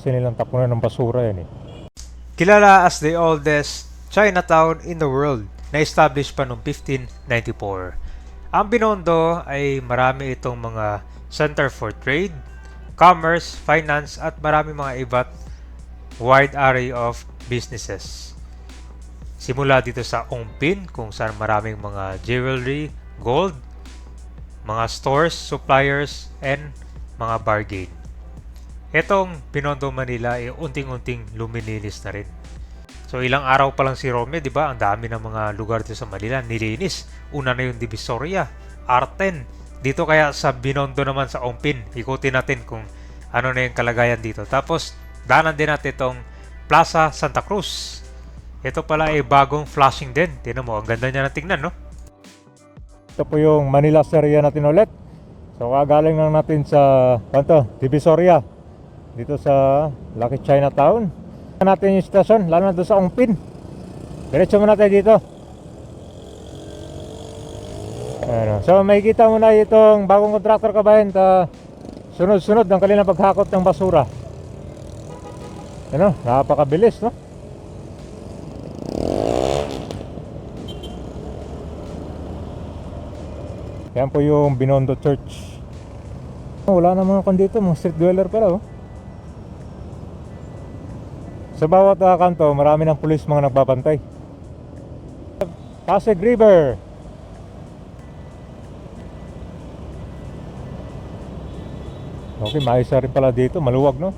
Kasi nilang tapunan ng basura yan eh. Kilala as the oldest Chinatown in the world na established pa noong 1594. Ang Binondo ay marami itong mga center for trade, commerce, finance at marami mga iba't wide array of businesses. Simula dito sa Ongpin kung saan maraming mga jewelry, gold, mga stores, suppliers, and mga bargain. Etong Binondo Manila ay unting-unting lumininis na rin. So ilang araw pa lang si Rome, 'di ba? Ang dami ng mga lugar dito sa Manila nilinis. Una na yung Divisoria, Arten. Dito kaya sa Binondo naman sa Ongpin, ikutin natin kung ano na yung kalagayan dito. Tapos danan din natin itong Plaza Santa Cruz. Ito pala ay bagong flashing din. Tingnan mo, ang ganda niya na tingnan, no? Ito po yung Manila Seria natin ulit. So kagaling lang natin sa kanto, Divisoria. Dito sa Lucky Chinatown. Natin yung stasyon, lalo na doon sa Ongpin. Diretso muna tayo dito. Ano. So makikita mo na itong bagong contractor kabayan ta sunod-sunod ng kanilang paghakot ng basura. Ano, napakabilis, no? Yan po yung Binondo Church. Wala na mga dito, mga street dweller pala oh. Sa bawat uh, kanto, marami ng pulis mga nagbabantay. Pasig River. Okay, maayos na rin pala dito, maluwag no?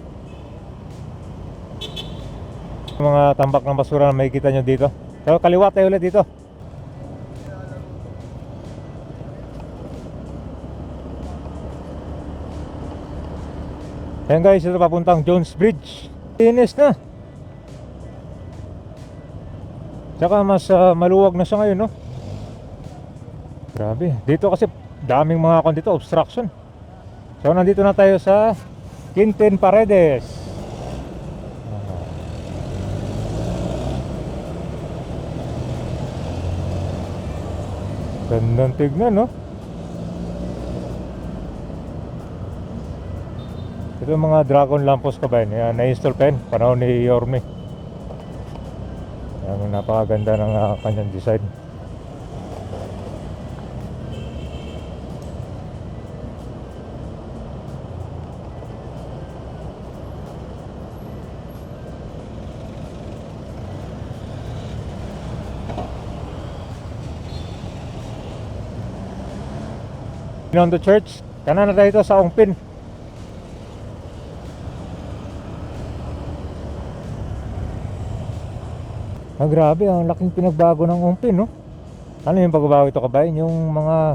Mga tambak ng basura na makikita nyo dito. So, kaliwa tayo ulit dito. Ayan guys, ito papuntang Jones Bridge. Linis na. Tsaka mas ah, maluwag na siya ngayon, no? Grabe. Dito kasi daming mga kon dito, obstruction. So nandito na tayo sa Quintin Paredes. Gandang tignan, no? Ito mga dragon lampos ka ba yun? Na-install yun. Panahon ni Yorme. Yan, napakaganda ng ah, kanyang design. Binondo Church. Kanan na tayo sa Ongpin. Ah, grabe, ang laking pinagbago ng Ongpin, no? Ano yung pagbabago ito kabayan? Yung mga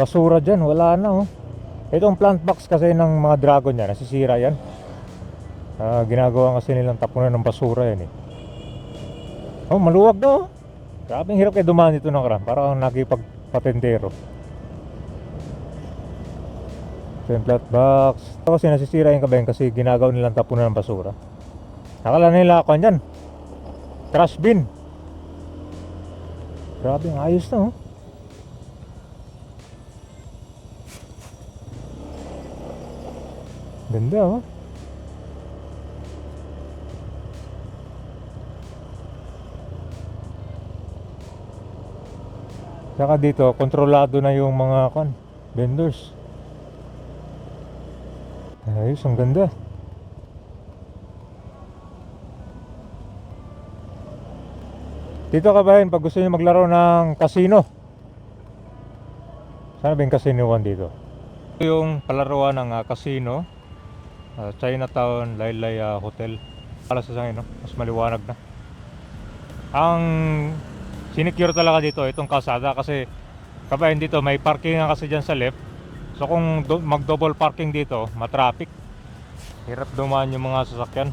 basura dyan, wala na, oh. Itong plant box kasi ng mga dragon yan, nasisira yan. Ah, ginagawa kasi nilang tapunan ng basura yan, eh. Oh, maluwag na, oh. Grabe, hirap kayo dumaan dito ng karam. Parang nakipagpatentero. Ito yung plant box. Ito kasi nasisira yung kabayan kasi ginagawa nilang tapunan ng basura. Nakala nila ako dyan. Trash bin. Grabe, ayos na oh. Ganda oh. Saka dito, kontrolado na yung mga kon, vendors. Ayos, ang ganda. Dito ka ba pag gusto niyo maglaro ng casino? Sana ba yung casino one dito? Ito yung palaruan ng ah, casino. Ah, Chinatown Laylay ah, Hotel. Para sa sangin, no? Mas maliwanag na. Ang sinecure talaga dito, itong kalsada kasi kabayan dito, may parking nga kasi dyan sa left. So kung do- mag-double parking dito, matraffic. Hirap dumaan yung mga sasakyan.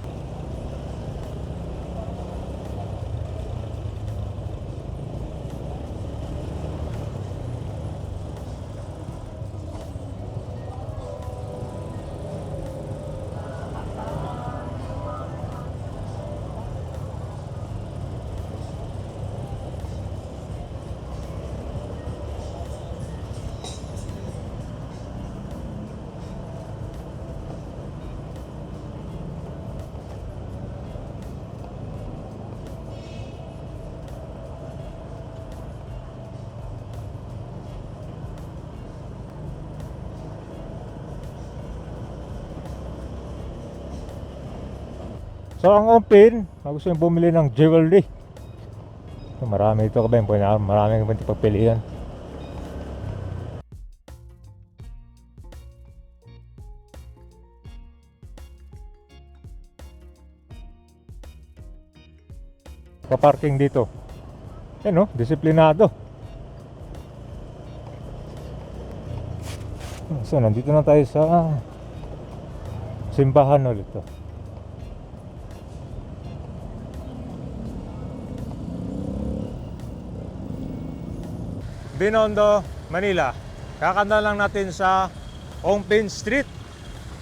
So ang open, gusto nyo bumili ng jewelry. So, marami ito kabayan, marami kabayan pagpilian. Pa-parking dito. Yan no, disiplinado. So, nandito na tayo sa simbahan ulit to. Binondo, Manila. Kakanda lang natin sa Ongpin Street.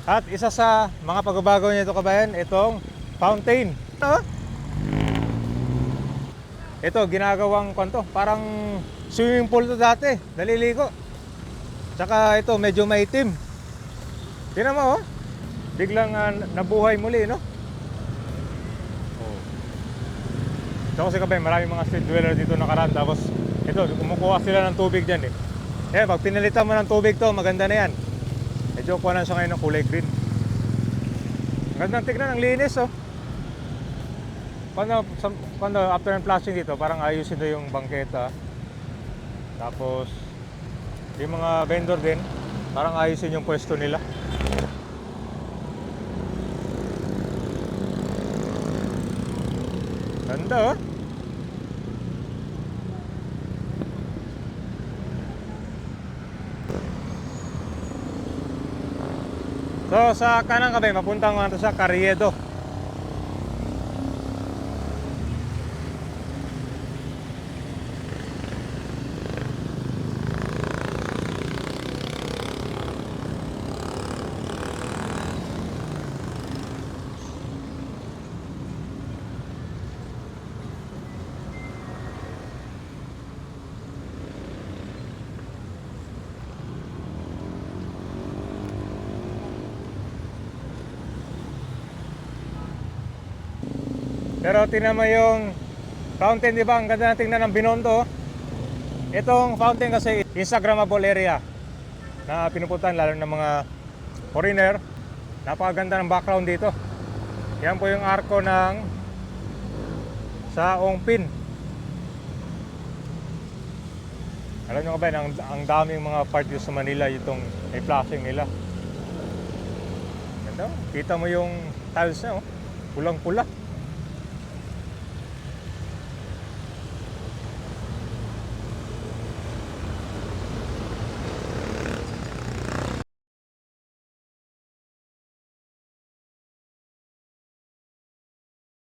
At isa sa mga pagbabago nito kabayan, itong fountain. Ah? Ito, ginagawang kwanto. Parang swimming pool to dati. Naliligo. Tsaka ito, medyo maitim. Tingnan mo, oh. Biglang ah, nabuhay muli, no? Oh. So kasi kabay, maraming mga street dweller dito nakaraan. Tapos, ito, kumukuha sila ng tubig dyan, eh. Eh, pag pinalitan mo ng tubig to, maganda na yan. Medyo kuha na siya ngayon ng kulay green. Gandang tignan, ang linis, oh. Sa, paano after ng flashing dito, parang ayusin na yung bangketa. Tapos, yung mga vendor din, parang ayusin yung pwesto nila. Ganda oh. So sa kanan kami, mapuntang nga to sa Carriedo. Pero tingnan mo yung fountain, di ba? Ang ganda na tingnan ng Binondo. Itong fountain kasi Instagrammable area na pinupuntahan lalo ng mga foreigner. Napakaganda ng background dito. Yan po yung arko ng sa Ongpin. Alam nyo ka ba, ang, ang daming mga part sa Manila itong may flashing nila. Ganda, oh. kita mo yung tiles na, oh. pulang-pula.